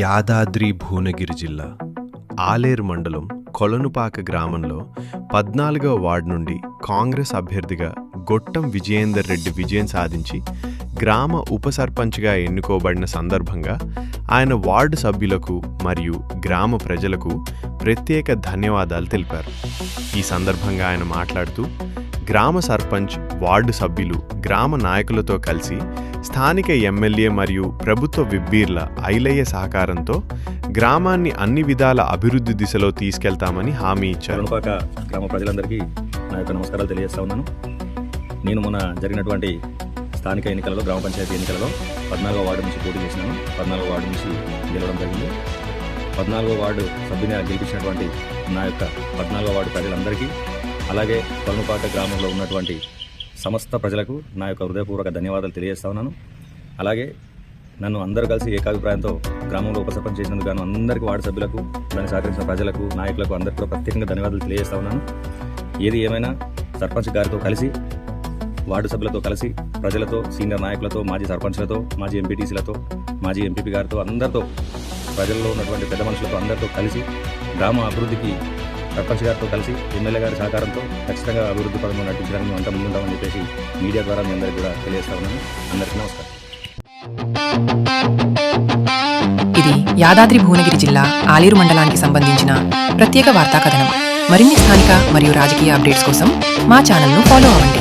యాదాద్రి భువనగిరి జిల్లా ఆలేరు మండలం కొలనుపాక గ్రామంలో పద్నాలుగవ వార్డు నుండి కాంగ్రెస్ అభ్యర్థిగా గొట్టం విజయేందర్ రెడ్డి విజయం సాధించి గ్రామ ఉప సర్పంచ్గా ఎన్నుకోబడిన సందర్భంగా ఆయన వార్డు సభ్యులకు మరియు గ్రామ ప్రజలకు ప్రత్యేక ధన్యవాదాలు తెలిపారు. ఈ సందర్భంగా ఆయన మాట్లాడుతూ గ్రామ సర్పంచ్ వార్డు సభ్యులు గ్రామ నాయకులతో కలిసి స్థానిక ఎమ్మెల్యే మరియు ప్రభుత్వ విబ్బీర్ల ఐలయ్య సహకారంతో గ్రామాన్ని అన్ని విధాల అభివృద్ధి దిశలో తీసుకెళ్తామని హామీ ఇచ్చారు. గ్రామ ప్రజలందరికీ నా యొక్క నమస్కారాలు తెలియజేస్తా ఉన్నాను. నేను మొన్న జరిగినటువంటి స్థానిక ఎన్నికలలో గ్రామ పంచాయతీ ఎన్నికలలో పద్నాలుగో వార్డు నుంచి పోటీ చేసినాను. పద్నాలుగో వార్డు నుంచి గెలవడం జరిగింది. పద్నాలుగో వార్డు సభ్యుని గెలిపించినటువంటి నా యొక్క పద్నాలుగో వార్డు ప్రజలందరికీ అలాగే కొలనుపాక గ్రామంలో ఉన్నటువంటి సమస్త ప్రజలకు నా యొక్క హృదయపూర్వక ధన్యవాదాలు తెలియజేస్తా ఉన్నాను. అలాగే నన్ను అందరూ కలిసి ఏకాభిప్రాయంతో గ్రామంలో ఉపసర్పంచ్ చేసినందుకు గాను అందరికీ వార్డు సభ్యులకు దాన్ని సహకరించిన ప్రజలకు నాయకులకు అందరికీ ప్రత్యేకంగా ధన్యవాదాలు తెలియజేస్తా ఉన్నాను. ఏది ఏమైనా సర్పంచ్ గారితో కలిసి వార్డు సభ్యులతో కలిసి ప్రజలతో సీనియర్ నాయకులతో మాజీ సర్పంచ్లతో మాజీ ఎంపీటీసీలతో మాజీ ఎంపీపీ గారితో అందరితో ప్రజల్లో ఉన్నటువంటి పెద్ద మనుషులతో అందరితో కలిసి గ్రామ అభివృద్ధికి సర్పంచ్ గారితో కలిసి ఎమ్మెల్యే గారి సహకారంతో ఖచ్చితంగా అభివృద్ధి పదంలో నటించడానికి మేము అంతా ముందుంటామని చెప్పేసి మీడియా ద్వారా మీ అందరికీ కూడా తెలియజేస్తా ఉన్నాను. అందరికీ నమస్కారం. ఇది యాదాద్రి భువనగిరి జిల్లా ఆలేరు మండలానికి సంబంధించిన ప్రత్యేక వార్తా కథనం మరిన్ని స్థానిక మరియు రాజకీయ అప్డేట్స్ కోసం మా ఛానల్ను ఫాలో అవ్వండి.